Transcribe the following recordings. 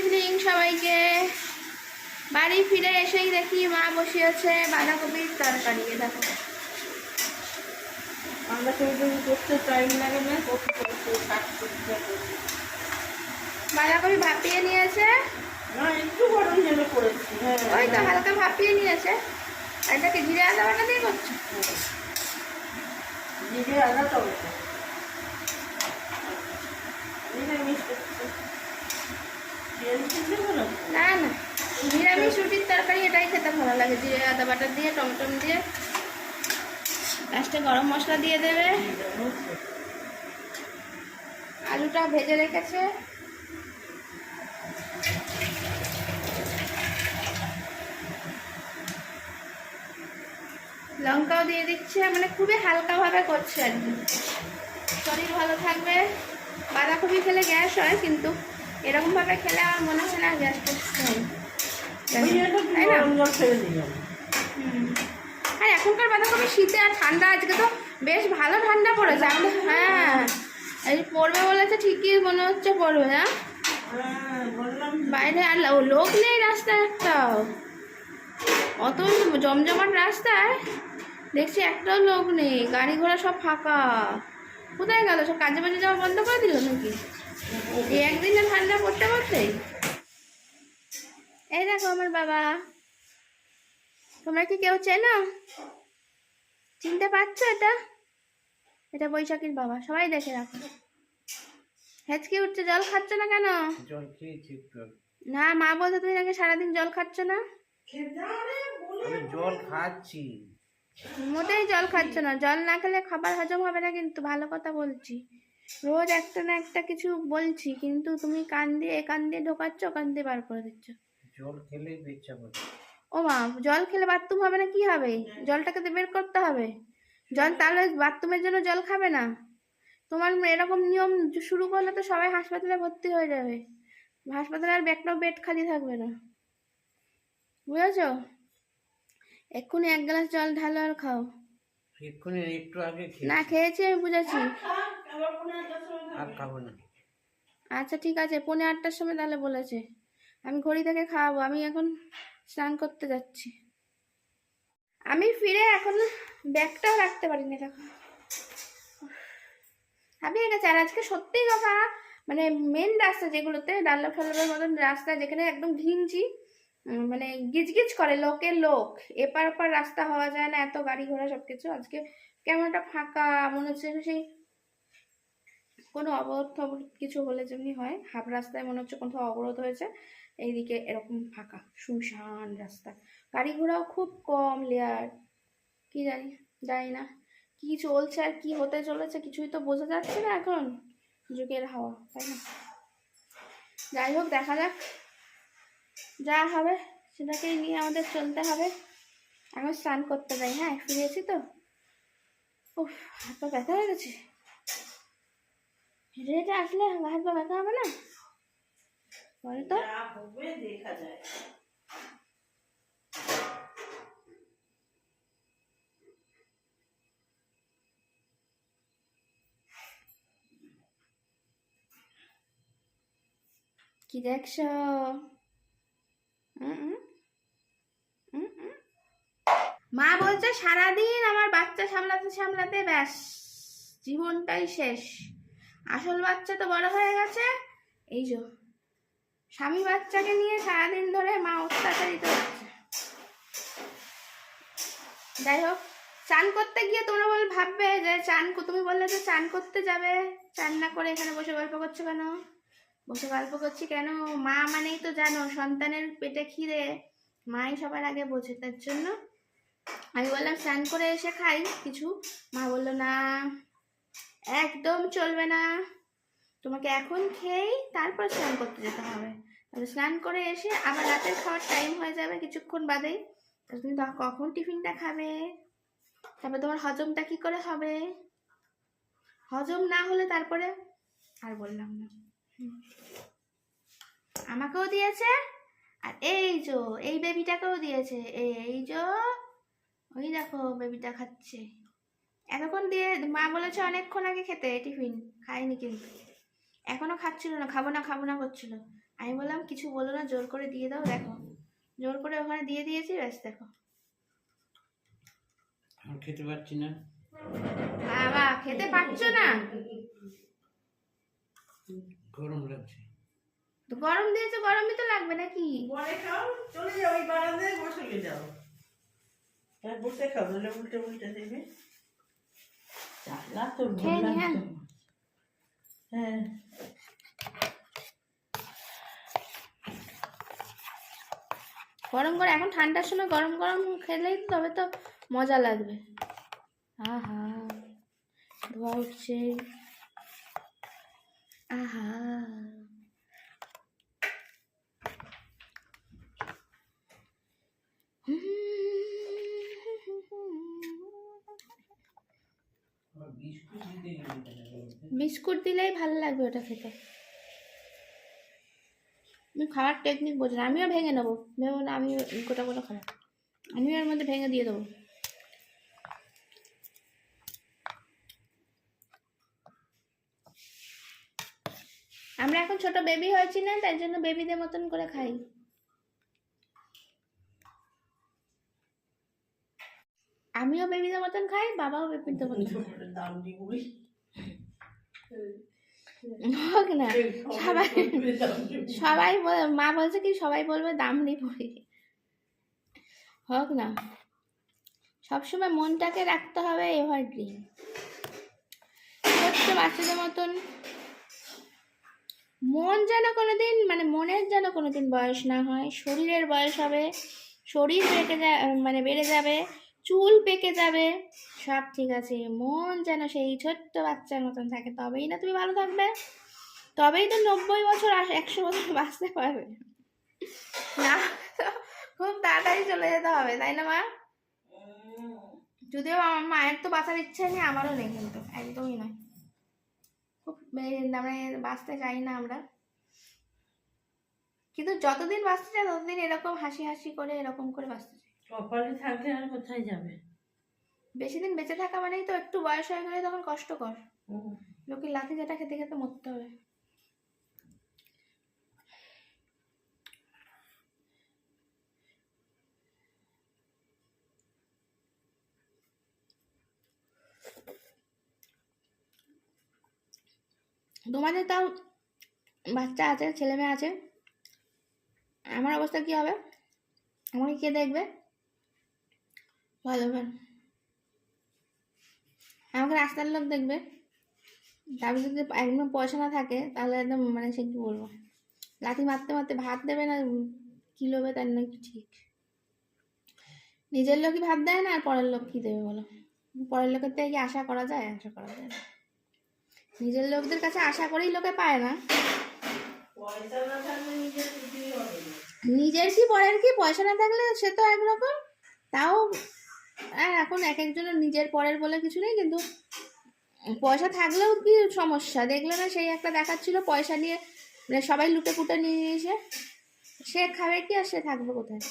Evening সবাইকে। বাড়ি ফিরে এসেই দেখি মা বসে আছে বাঁধাকপির তরকারি দেখো। বাঁধাকপি ভাপিয়ে নিয়েছে? একটু গরম জলে করেছি হ্যাঁ। ওই তো হালকা ভাপিয়ে নিয়েছে। এটাকে জিরে আদা বাটা দিয়ে করছ? জিরে আদা টমেটো। নিরামিষ করছি নিরামিষ খেতে ভালো না না। নিরামিষ রুটির তরকারি এটাই খেতে ভালো লাগে। জিরে, আদা বাটা দিয়ে, টমেটো দিয়ে। লাস্টে গরম মশলা দিয়ে দেবে। আলুটা ভেজে রেখেছে। লঙ্কাও দিয়ে দিচ্ছে। মানে খুবই হালকাভাবে করছে আর কি। শরীর ভালো থাকবে। বাঁধাকপি খেলে গ্যাস হয়, কিন্তু এরকমভাবে খেলে আমার মনে হয় না গ্যাস হয়। তাই না। আর এখনকার বাঁধাকপি শীতে আর ঠান্ডা আজকে তো বেশ ভালো ঠান্ডা পড়েছে। আমাদের হ্যাঁ এই পড়বে বলেছে ঠিকই মনে হচ্ছে পড়বে না হ্যাঁ বাইরে আর লোক নেই রাস্তায় একটাও। অত জমজমাট রাস্তায় দেখছি একটাও লোক নেই। গাড়ি ঘোড়া সব ফাঁকা। কোথায় গেল? সব কাজে বাজে যাওয়া বন্ধ করে দিল নাকি? একদিনে ঠান্ডা পড়তে পড়তেই এই দেখো আমার বাবা। তোমরা কি কেউ চেনো? চিনতে পারছ এটা? এটা বৈশাখীর বাবা সবাই দেখে রাখো। হেঁচকে উঠছে জল খাচ্ছ না কেন? জল খেয়েছি না মা বলতে তুমি নাকি সারাদিন জল খাচ্ছ না? জল খাচ্ছি। মোটেই জল খাচ্ছ না। জল না খেলে খাবার হজম হবে না কিন্তু ভালো কথা বলছি। রোজ একটা না একটা কিছু বলছি কিন্তু তুমি কান দিয়ে এ কান দিয়ে ঢোকাচ্ছ কান দিয়ে বার করে দিচ্ছ। জল খেলেই বেচা করছে ও মা জল খেলে বাথরুম হবে না কি হবে? জলটাকে তো বের করতে হবে। জল তাহলে বাথরুমের জন্য জল খাবে না। তোমার এরকম নিয়ম শুরু করলে তো সবাই হাসপাতালে ভর্তি হয়ে যাবে। হাসপাতালে আর একটাও বেড খালি থাকবে না। বুঝেছ? এক্ষুনি এক গ্লাস জল ঢালো আর খাও। এক্ষুনি একটু আগে না খেয়েছি আমি বুঝেছি। আর খাব না। আচ্ছা ঠিক আছে পৌনে আটটার সময় তাহলে বলেছে। আমি ঘড়ি থেকে খাওয়াবো আমি এখন স্নান করতে যাচ্ছি। আমি ফিরে এখন ব্যাগটাও রাখতে পারিনি দেখো। হাবিয়ে গেছে আর আজকে সত্যি কথা মানে মেন রাস্তা যেগুলোতে ডাল্লা ফাল্লাবের মতন রাস্তা যেখানে একদম ঘিঞ্চি মানে গিজগিজ করে, লোকের লোক। এপার ওপার রাস্তা হওয়া যায় না, এত গাড়ি ঘোড়া সবকিছু। আজকে কেমন একটা ফাঁকা, মনে হচ্ছে সেই কোনো অবরোধ কিছু হলে যেমনি হয়। হাফ রাস্তায় মনে হচ্ছে কোথাও অবরোধ হয়েছে। এইদিকে এরকম ফাঁকা, শুনশান রাস্তা। গাড়ি ঘোড়াও খুব কম লেয়ার কি জানি জানি না। কি চলছে আর কি হতে চলেছে কিছুই তো বোঝা যাচ্ছে না এখন। যুগের হাওয়া, তাই না? যাই হোক, দেখা যাক। যা হবে সেটাকেই নিয়ে আমাদের চলতে হবে। এখন স্নান করতে যাই হ্যাঁ? ফিরেছি তো? উফ হাত পা ব্যথা হয়ে গেছে। হেঁটে হেঁটে আসলে হাত পা ব্যথা হবে না? বলো তো। দেখা যায়। কি দেখছ। মা বলছে, সারাদিন আমার বাচ্চা সামলাতে সামলাতে ব্যাস, জীবনটাই শেষ। আসল বাচ্চা তো বড় হয়ে গেছে। এই যে, স্বামী বাচ্চাকে নিয়ে সারাদিন ধরে মা অত্যাচারিত হচ্ছে। যাই হোক, চান করতে গিয়ে তোমরা বল ভাববে যে, চান তুমি বললে যে চান করতে যাবে। চান না করে এখানে বসে গল্প করছ কেন? বসে গল্প করছি কেন? মা মানেই তো জানো, সন্তানের পেটে খিদে। মাই সবার আগে বোঝে, তার জন্য আমি বললাম, স্নান করে এসে খাই। কিছু মা বলল, না, একদম চলবে না। তোমাকে এখন খেয়েই তারপর স্নান করতে যেতে হবে। স্নান করে এসে আবার রাতের খাওয়ার টাইম হয়ে যাবে কিছুক্ষণ বাদেই। তুমি কখন টিফিনটা খাবে? তারপর তোমার হজমটা কি করে হবে? হজম না হলে তারপরে আর বললাম না। আমাকেও দিয়েছে? আর এই যো এই বেবিটাকেও দিয়েছে। এই যো ওই দেখো বেবিটা খাচ্ছে। এতক্ষণ দিয়ে মা বলেছে অনেকক্ষণ আগে খেতে টিফিন খাইনি কিন্তু। এখনও খাচ্ছিল না খাব না খাব না করছিল। আমি বললাম কিছু বলো না জোর করে দিয়ে দাও দেখো। জোর করে ওখানে দিয়ে দিয়েছি ব্যাস দেখো। খেতে পারছি না। বাবা খেতে পারছ না? গরম লাগছে। তো গরম দিয়েছে গরমই তো লাগবে নাকি? পরে খাও চলে যাও ওই বারান্দায় বসে যাও। আর বসে খাও নাহলে উল্টে উল্টে দেবে। চালা তো হ্যাঁ। তো। হ্যাঁ। গরম করে এখন ঠান্ডার সময় গরম গরম খেলেই তবে তো মজা লাগবে। আহা ধোয়া উঠছে। আহা বিস্কুট দিলেই ভালো লাগবে ওটা খেতে। আমি খাওয়ার টেকনিক বোঝে আমিও ভেঙে নেব। ভেবো না আমি গোটা গোটা খাব। আমিও এর মধ্যে ভেঙে দিয়ে দেবো। আমরা এখন ছোট বেবি হয়েছি না, তাই জন্য বেবিদের মতন করে খাই। আমিও বেবিদের মতন খাই, বাবাও বেবিদের মতন হোক না, সবাই সবাই মা বলছে কি, সবাই বলবে দাম নেই হোক না, সবসময় মনটাকে রাখতে হবে এভারগ্রিন ছোট্ট বাচ্চাদের মতন মন যেন কোনো দিন মানে মনের যেন কোনো দিন বয়স না হয় শরীরের বয়স হবে শরীর পেকে যা মানে বেড়ে যাবে চুল পেকে যাবে সব ঠিক আছে মন যেন সেই ছোট্ট বাচ্চার মতন থাকে তবেই না তুমি ভালো থাকবে তবেই তো নব্বই বছর আস- একশো বছর বাঁচতে পারবে। না খুব তাড়াতাড়ি চলে যেতে হবে তাই না মা? যদিও আমার মায়ের তো বাঁচার ইচ্ছা নেই আমারও নেই কিন্তু একদমই নয়। মানে বাঁচতে চাই না আমরা। কিন্তু যতদিন বাঁচতে চাই ততদিন এরকম হাসি হাসি করে এরকম করে বাঁচতে চাই। কপালে থাকলে আর কোথায় যাবে? বেশি দিন বেঁচে থাকা মানেই তো একটু বয়স হয়ে গেলে তখন কষ্টকর লোকের লাথি যেটা খেতে খেতে মরতে হবে। তোমাদের তাও বাচ্চা আছে, ছেলে মেয়ে আছে। আমার অবস্থা কি হবে? আমাকে কে দেখবে? ভালো আমাকে রাস্তার লোক দেখবে। তারপরে যদি একদম পয়সা না থাকে, তাহলে একদম মানে সে কি বলব? লাথি মারতে মারতে ভাত দেবে না কি লোবে তার নাকি ঠিক? নিজের লোকই ভাত দেয় না, আর পরের লোক কি দেবে বলো? পরের লোকের থেকে কি আশা করা যায়? আশা করা যায় না। নিজের লোকদের কাছে আশা করেই লোকে পায় না। নিজের কি, পরের কি? পয়সা না থাকলে সে তো একরকম। তাও আর এখন এক একজনের নিজের পরের বলে কিছু নেই, কিন্তু পয়সা থাকলেও কি সমস্যা? দেখলে না সেই একটা দেখাচ্ছিল পয়সা নিয়ে মানে সবাই লুটে পুটে নিয়ে এসে, সে খাবে কি আর সে থাকবে কোথায়?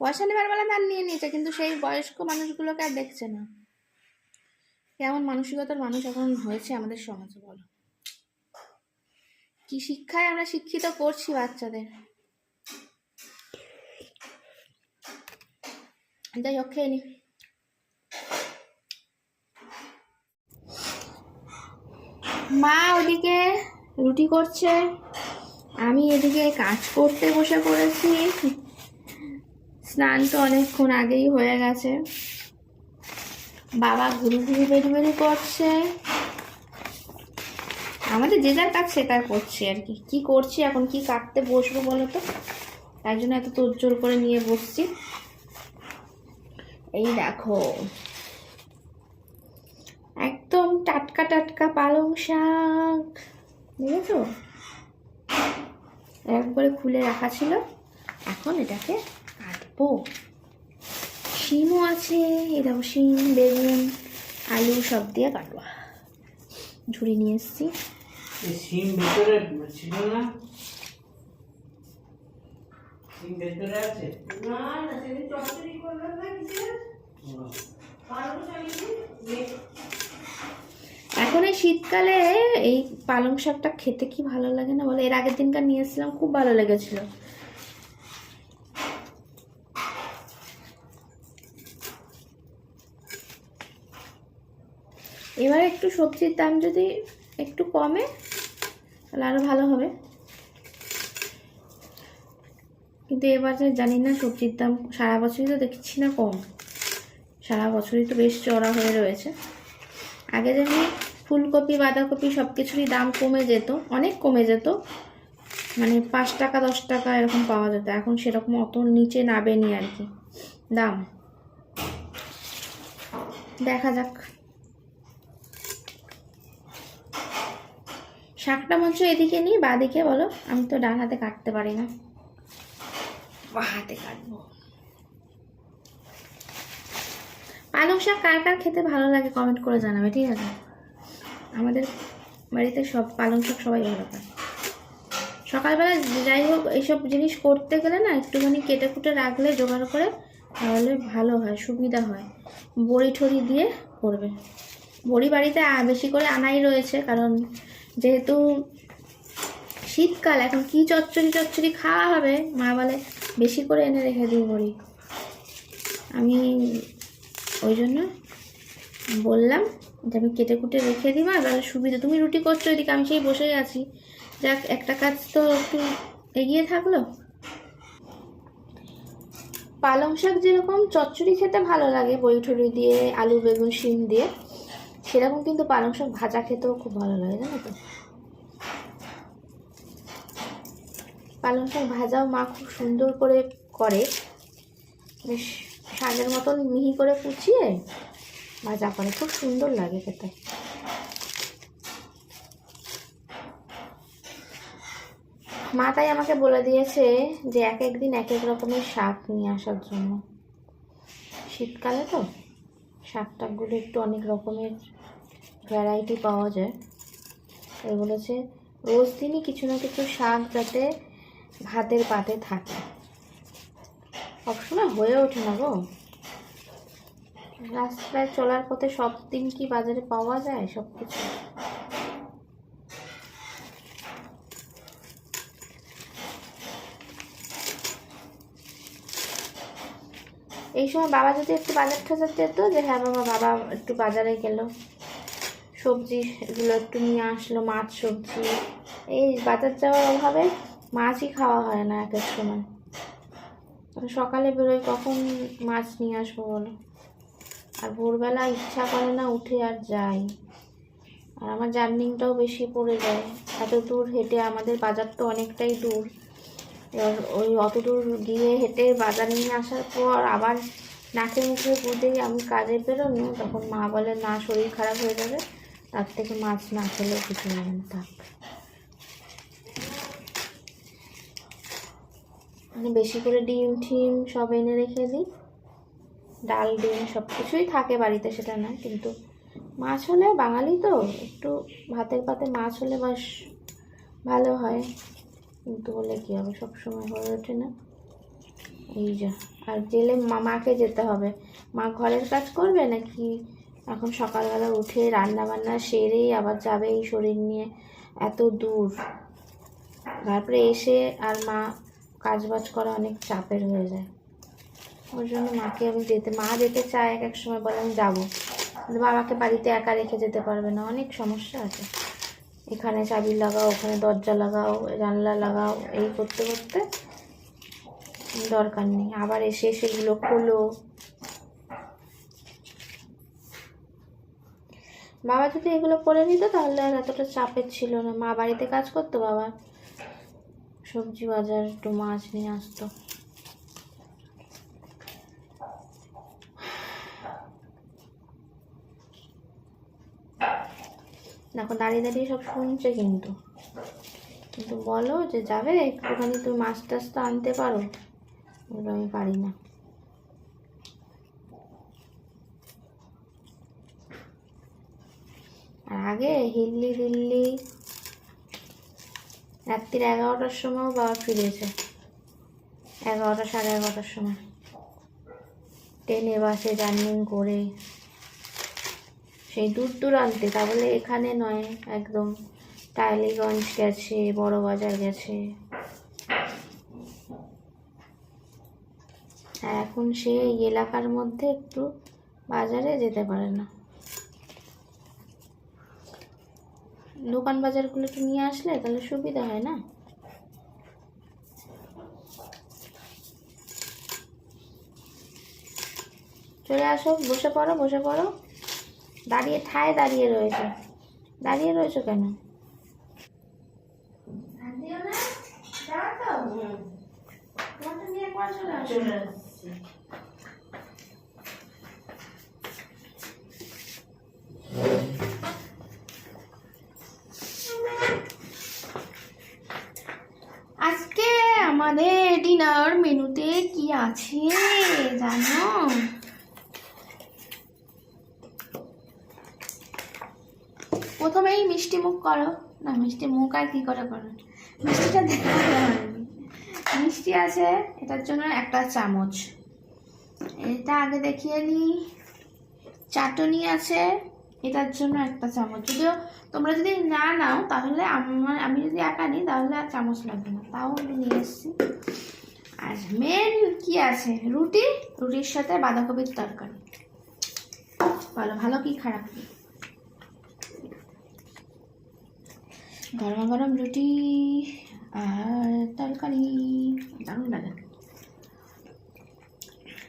পয়সা নেবার বেলা তার নিয়ে নিয়েছে, কিন্তু সেই বয়স্ক মানুষগুলোকে আর দেখছে না। কেমন মানসিকতার মানুষ এখন হয়েছে আমাদের সমাজে বলো? কি শিক্ষায় আমরা শিক্ষিত করছি বাচ্চাদের? যাই হোক, খেয়ে নি। মা ওদিকে রুটি করছে, আমি এদিকে কাজ করতে বসে পড়েছি। স্নান তো অনেকক্ষণ আগেই হয়ে গেছে। বাবা ঘুরি ঘুরি বেরি বেরি করছে। আমাদের যে যার কাজ সে তার করছে আর কি। কি করছি, এখন কি কাটতে বসবো বলো তো? তাই জন্য এত তোড়জোড় করে নিয়ে বসছি। এই দেখো। একদম টাটকা টাটকা পালং শাক। এরকম করে খুলে রাখা ছিল। এখন এটাকে কাটবো। শিমও আছে এই দেখো শিম বেগুন আলু সব দিয়ে কাটবো। ঝুড়ি নিয়ে এসেছি। এই সিম ছিল না? সিম ভেতরে আছে? না না সেদিন চচ্চড়ি করলাম না কিসের? ও, পালং শাক দিয়ে এখন এই শীতকালে এই পালং শাকটা খেতে কি ভালো লাগে না বলে? এর আগের দিনকার নিয়ে এসেছিলাম খুব ভালো লেগেছিল। এবার একটু সবজির দাম যদি একটু কমে, তাহলে আরও ভালো হবে। কিন্তু এবার জানি না সবজির দাম, সারা বছরই তো দেখছি না কম। সারা বছরই তো বেশ চড়া হয়ে রয়েছে। আগে যেমনি ফুলকপি, বাঁধাকপি সব কিছুরই দাম কমে যেত, অনেক কমে যেত। মানে পাঁচ টাকা, দশ টাকা এরকম পাওয়া যেত। এখন সেরকম অত নিচে নাবেনি আর কি। দাম। দেখা যাক। শাকটা মঞ্চ এদিকে নিই বা দিকে বলো। আমি তো ডান হাতে কাটতে পারি না। বা হাতে কাটবো। পালং শাক কার কার খেতে ভালো লাগে কমেন্ট করে জানাবে ঠিক আছে? আমাদের বাড়িতে সব পালং শাক সবাই ভালো পায় সকালবেলা যাই হোক এইসব জিনিস করতে গেলে না একটুখানি কেটে কুটে রাখলে জোগাড় করে তাহলে ভালো হয় সুবিধা হয়। বড়ি ঠড়ি দিয়ে করবে। বড়ি বাড়িতে বেশি করে আনাই রয়েছে কারণ যেহেতু শীতকাল, এখন কি চচ্চড়ি চচ্চড়ি খাওয়া হবে? মা বলে, বেশি করে এনে রেখে দিই বড়ি। আমি ওই জন্য বললাম যে, আমি কেটে কুটে রেখে দিবা তাহলে সুবিধা, তুমি রুটি করছ ওইদিকে আমি সেই বসেই আছি। যাক, একটা কাজ তো একটু এগিয়ে থাকল। পালং শাক যেরকম, চচ্চড়ি খেতে ভালো লাগে বইঠুরি দিয়ে, আলু, বেগুন, শিম দিয়ে। সেরকম কিন্তু পালং শাক ভাজা খেতেও খুব ভালো লাগে, জানো তো? পালং শাক ভাজাও মা খুব সুন্দর করে করে, বেশ শাকের মতন মিহি করে কুচিয়ে ভাজা করে, খুব সুন্দর লাগে খেতে। মা তাই আমাকে বলে দিয়েছে যে এক এক দিন এক এক রকমের শাক নিয়ে আসার জন্য। শীতকালে তো শাক টাকগুলো একটু অনেক রকমের ভ্যারাইটি পাওয়া যায়। এগুলো হচ্ছে, রোজ দিনই কিছু না কিছু শাক যাতে ভাতের পাতে থাকে। সবসময় হয়ে ওঠে না গো। রাস্তায় চলার পথে সব দিন কি বাজারে পাওয়া যায় সব কিছু এই সময় বাবা যদি একটু বাজার টাজার যেত যে হ্যাঁ বাবা বাবা একটু বাজারে গেল। সবজি এগুলো একটু নিয়ে আসলো, মাছ সবজি। এই বাজার যাওয়ার অভাবে মাছই খাওয়া হয় না এক এক সময়। সকালে বেরোই কখন মাছ নিয়ে আসব বলো? আর ভোরবেলা ইচ্ছা করে না উঠে আর যাই। আর আমার জার্নিংটাও বেশি পড়ে যায়। এত দূর হেঁটে আমাদের বাজার তো অনেকটাই দূর। এবার ওই অত দূর গিয়ে হেঁটে বাজার নিয়ে আসার পর আবার নাকে মুখে বুঝেই আমি কাজে বেরোনো, তখন মা বলে, না, শরীর খারাপ হয়ে যাবে। তার থেকে মাছ না খেলেও কিছু হবে না থাক। মানে বেশি করে ডিম ঠিম সব এনে রেখে দিই। ডাল, ডিম সব কিছুই থাকে বাড়িতে, সেটা না, কিন্তু মাছ হলে বাঙালি তো, একটু ভাতের পাতে মাছ হলে বাস ভালো হয়। কিন্তু বলে কী হবে, সব সময় হয়ে ওঠে না। এই যা, আর গেলে মা- মাকে যেতে হবে। মা ঘরের কাজ করবে নাকি এখন সকালবেলা উঠে রান্না বান্না সেরেই আবার যাবে এই শরীর নিয়ে এত দূর। তারপরে এসে আর মা কাজ বাজ করা অনেক চাপের হয়ে যায়। ওর জন্য মাকে আমি যেতে, মা যেতে চায়, এক এক সময় বলে আমি যাব। বাবাকে বাড়িতে একা রেখে যেতে পারবে না, অনেক সমস্যা আছে। এখানে চাবি লাগাও, ওখানে দরজা লাগাও, জানলা লাগাও, এই করতে করতে দরকার নেই। আবার এসে সেগুলো খোলো বাবা যদি এগুলো করে নিত তাহলে আর এতটা চাপের ছিল না। মা বাড়িতে কাজ করতো বাবা। সবজি বাজার, একটু মাছ নিয়ে আসতো। দেখো, দাঁড়িয়ে দাঁড়িয়ে সব শুনছে কিন্তু। কিন্তু বলো যে যাবে, একটুখানি তুমি মাছ টাছ তো আনতে পারো। এগুলো আমি পারি না। আর আগে হিল্লি দিল্লি রাত্রির এগারোটার সময়ও বাবা ফিরেছে। এগারোটা, সাড়ে এগারোটার সময়। ট্রেনে, বাসে, জার্নিং করে সেই দূর দূরান্তে, তা বলে এখানে নয় একদম টাইলিগঞ্জ গেছে, বড় বাজার গেছে। এখন সে এলাকার মধ্যে একটু বাজারে যেতে পারে না। দোকান বাজারগুলো একটু নিয়ে আসলে তাহলে সুবিধা হয় না? চলে আসো বসে পড়ো বসে পড়ো। দাঁড়িয়ে ঠায় দাঁড়িয়ে রয়েছে। দাঁড়িয়ে রয়েছো কেন? চলে আসছি। আমাদের ডিনার মেনুতে কি আছে জানো? প্রথমেই মিষ্টি মুখ করো। না, মিষ্টি মুখ আর কি করে করো? মিষ্টিটা দেখাতে মিষ্টি আছে, এটার জন্য একটা চামচ। এটা আগে দেখিয়ে নিই চাটনি আছে এটার জন্য একটা চামচ। যদিও তোমরা যদি না নাও, তাহলে আমার আমি যদি একা নিই, তাহলে আর চামচ লাগবে না। তাও আমি নিয়ে এসেছি। আর মেন কি আছে? রুটি? রুটির সাথে বাঁধাকপির তরকারি। বলো, ভালো কি খারাপ কি? গরম গরম রুটি আর তরকারি। দারুণ লাগে।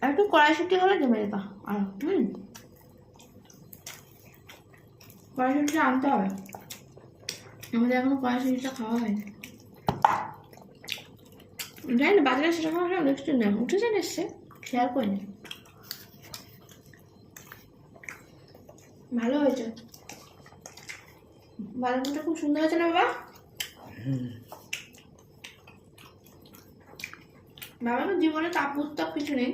আর একটু কড়াইশুটি হলে জমে যেত আর, হুম। কড়াইশুটিটা আনতে হবে। আমাদের এখনও কড়াইশুটিটা খাওয়া হয়নি। জানি না, বাজারে সেরকম একটা উঠেছে না এসছে, খেয়াল করিনি ভালো হয়েছে। বাদামটা খুব সুন্দর হয়েছে না বাবা? বাবা জীবনে তাপ উত্তাপ কিছু নেই।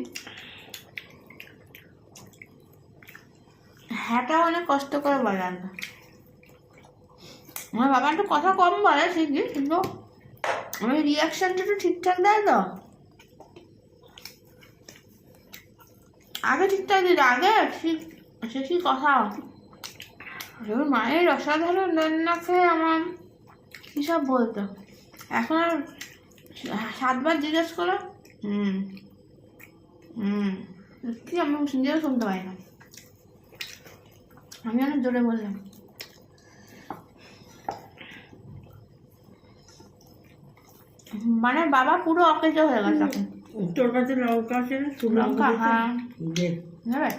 হ্যাঁটা অনেক কষ্ট করে আর আমার বাবা একটু কথা কম বলে ঠিকই, কিন্তু আমি রিয়াকশনটা একটু ঠিকঠাক দেয় তো। আগে ঠিকঠাক দিত, আগে ঠিক সে কি কথা? মায়ের অসাধারণ রান্না খেয়ে আমার কী সব বলতো? এখন আর সাতবার জিজ্ঞেস করো হুম হুম, কি আমি নিজেও শুনতে পাই না। আমি অনেক জোরে বললাম মানে বাবা পুরো অকেজ হয়ে গেছে। তোর কাছে লঙ্কা আছে লঙ্কা হ্যাঁ।